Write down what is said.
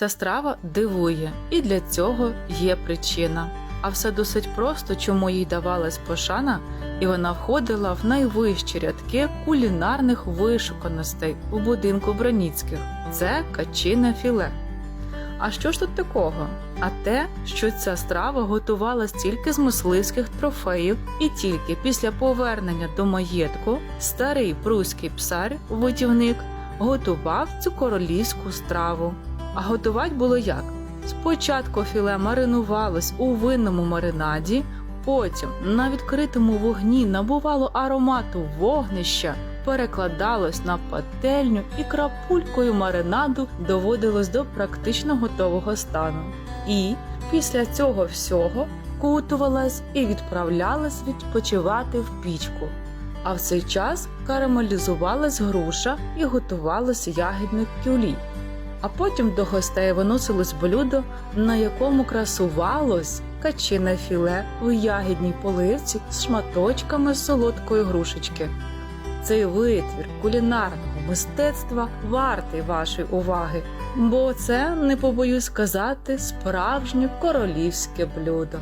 Ця страва дивує, і для цього є причина. А все досить просто, чому їй давалась пошана, і вона входила в найвищі рядки кулінарних вишуканостей у будинку Броніцьких. Це качине філе. А що ж тут такого? А те, що ця страва готувалась тільки з мисливських трофеїв, і тільки після повернення до маєтку старий пруський псар, витівник, готував цю королівську страву. А готувати було як? Спочатку філе маринувалось у винному маринаді, потім на відкритому вогні набувало аромату вогнища, перекладалось на пательню і крапулькою маринаду доводилось до практично готового стану. І після цього всього кутувалась і відправлялась відпочивати в пічку. А в цей час карамелізувалась груша і готувалось ягідне кюлі. А потім до гостей виносилось блюдо, на якому красувалось качине філе в ягідній поливці з шматочками солодкої грушечки. Цей витвір кулінарного мистецтва вартий вашої уваги, бо це, не побоюсь сказати, справжнє королівське блюдо.